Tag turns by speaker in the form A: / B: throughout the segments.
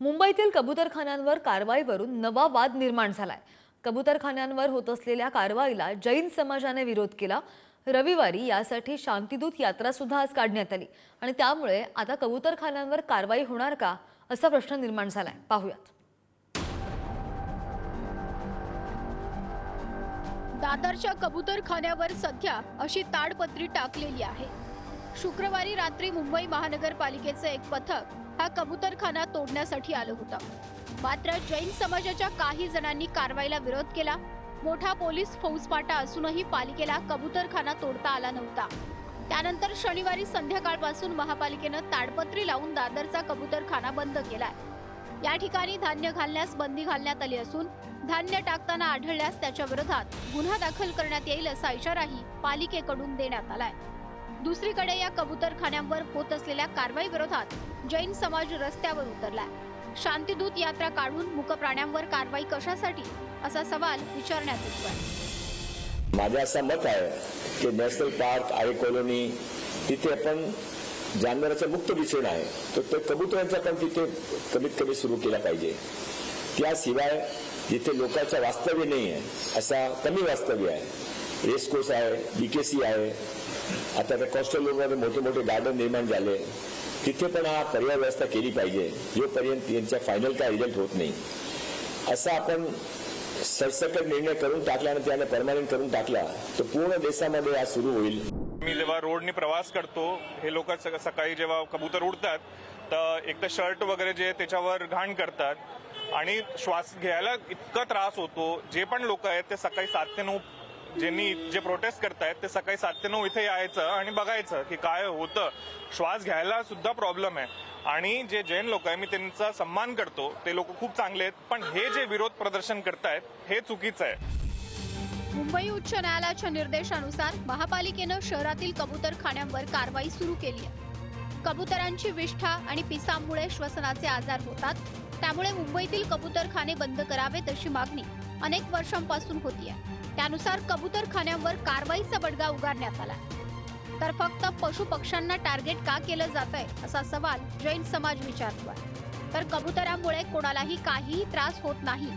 A: मुंबईतील कबुतरखान्यांवर कारवाईवरून नवा वाद निर्माण झालाय. कबुतरखान्यांवर होत असलेल्या कारवाईला जैन समाजाने विरोध केला. रविवारी यासाठी शांतिदूत यात्रा सुद्धा आज काढण्यात आली. आणि त्यामुळे आता कबुतरखान्यांवर कारवाई होणार का असा प्रश्न निर्माण झालाय. पाहूयात.
B: दादरच्या कबूतरखान्यावर सध्या अशी ताडपत्री टाकलेली आहे. शुक्रवारी रात्री मुंबई महानगरपालिकेचं एक पथक हा कबूतरखाना तोडण्यासाठी आलं होतं. मात्र जैन समाजाच्या काही जणांनी कारवाईला विरोध केला. मोठा पोलीस फौजपाटा असूनही पालिकेला कबूतरखाना तोडता आला नव्हता. त्यानंतर शनिवारी संध्याकाळपासून महापालिकेनं ताडपत्री लावून दादरचा कबूतरखाना बंद केलाय. या ठिकाणी धान्य घालण्यास बंदी घालण्यात आली असून धान्य टाकताना आढळल्यास त्याच्या विरोधात गुन्हा दाखल करण्यात येईल असा इशाराही पालिकेकडून देण्यात आलाय. दुसरीकडे या कबुतरखान्यांवर होत असलेल्या कारवाई विरोधात जैन समाज रस्त्यावर उतरलाय. शांतिदूत यात्रा काढून मुकप्राण्यांवर कारवाई कशासाठी? असा सवाल विचारण्यात येतोय.
C: माझं असं मत आहे की नॅशनल पार्क आरे कॉलनी तिथे आपण जानवराचा मुक्त विषय आहे. तर ते कबुतरांचा पण तिथे कमीत कमी सुरू केला पाहिजे. त्याशिवाय जिथे लोकांचं वास्तव्य नाही आहे असा कमी वास्तव्य आहे. रेसकोर्स आहे बीकेसी आहे. आता त्या कॉस्टल रोडमध्ये मोठे मोठे गार्डन निर्माण झाले. तिथे पण हा पर्याय व्यवस्था केली पाहिजे. जोपर्यंत यांचा फायनल काय रिझल्ट होत नाही. असा आपण सरसकट निर्णय करून टाकला आणि त्याने परमानंट करून टाकला तर पूर्ण देशामध्ये आज सुरू होईल.
D: मी जेव्हा रोडनी प्रवास करतो हे लोक सकाळी जेव्हा कबूतर उडतात तर एक तर शर्ट वगैरे जे त्याच्यावर घाण करतात आणि श्वास घ्यायला इतका त्रास होतो. जे पण लोक आहेत ते सकाळी सात ते नऊ ज्यांनी जे प्रोटेस्ट करतायत ते सकाळी सात ते नऊ इथे यायचं आणि बघायचं की काय होतं. श्वास घ्यायला सुद्धा प्रॉब्लेम आहे. आणि जे जैन लोक आहे मी त्यांचा सन्मान करतो. ते लोक खूप चांगले आहेत. पण हे जे विरोध प्रदर्शन करतायत हे चुकीचं आहे.
B: मुंबई उच्च न्यायालयाच्या निर्देशानुसार महापालिकेनं शहरातील कबूतरखान्यांवर कारवाई सुरू केली आहे. कबुतरांची विष्ठा आणि पिसांमुळे श्वसनाचे आजार होतात. त्यामुळे मुंबईतील कबूतरखाने बंद करावेत अशी मागणी. अनेक वर्षांपासून होती आहे. त्यानुसार कबूतरखान्यांवर कारवाईचा बडगा उगारण्यात आला तर फक्त पशु पक्ष्यांना टार्गेट का केलं जात आहे असा सवाल जैन समाज विचारतोय तर कबुतरामुळे कोणालाही काहीही त्रास होत नाही.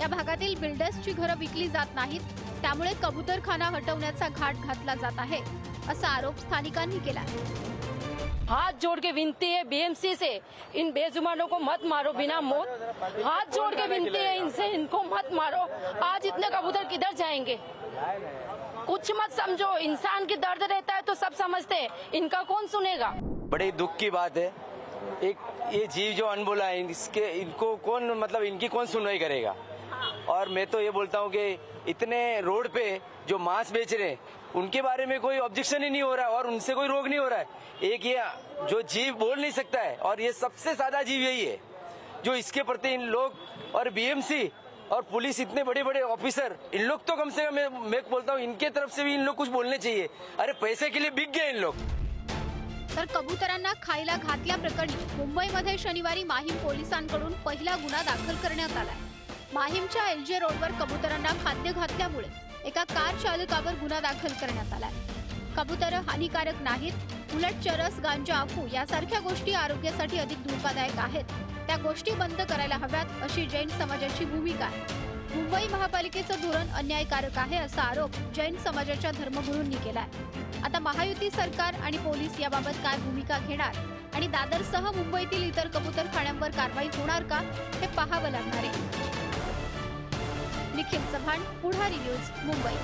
B: या भागातील बिल्डर्सची घरं विकली जात नाहीत. त्यामुळे कबूतरखाना हटवण्याचा घाट घातला जात आहे असा आरोप स्थानिकांनी केला आहे.
E: हाथ जोड़ के विनती है बीएमसी से। इन बेजुमानों को मत मारो बिना मौत। हाथ जोड़ के विनती है इनसे, इनको मत मारो। आज इतने कबूतर किधर जाएँगे? कुछ मत समझो। इंसान की दर्द रहता है तो सब समझते हैं। इनका कौन सुनेगा?
F: बड़े दुख की बात है। एक, ये जीव जो अनबोला है, इसके, इनको कौन मतलब इनकी कौन सुनवाई करेगा? और मैं तो ये बोलता हूँ कि इतने रोड पे जो मांस बेच रहे हैं उनके बारे में कोई ऑब्जेक्शन ही नहीं हो रहा है और उनसे कोई रोग नहीं हो रहा है। एक ये जो जीव बोल नहीं सकता है और ये सबसे ज्यादा जीव यही है जो इसके प्रति इन लोग और बीएमसी और पुलिस इतने बड़े बड़े ऑफिसर इन लोग तो कम से कम मैं, मैं बोलता हूँ इनके तरफ से भी इन लोग कुछ बोलने चाहिए। अरे पैसे के लिए बिक गए इन लोग।
B: तर कबुतरांना खायला घातल्या प्रकरणी मुंबईमध्ये शनिवारी माहीम पोलिसांकडून पहिला गुन्हा दाखल करण्यात आलाय माहीमच्या एलजे रोडवर कबुतरांना खाद्य घातल्यामुळे एका कार चालकावर गुन्हा दाखल करण्यात आलाय. कबुतर हानिकारक नाहीत उलट चरस गांजा अफू यासारख्या गोष्टी आरोग्यासाठी अधिक धोकादायक आहेत. त्या गोष्टी बंद करायला हव्यात अशी जैन समाजाची भूमिका आहे. मुंबई महापालिकेचं धोरण अन्यायकारक आहे असा आरोप जैन समाजाच्या धर्मगुरूंनी केलाय. आता महायुती सरकार आणि पोलीस याबाबत काय भूमिका घेणार आणि दादरसह मुंबईतील इतर कबूतरखान्यांवर कारवाई होणार का हे पाहावं लागणार आहे. निखिल चव्हाण पुढारी न्यूज मुंबई.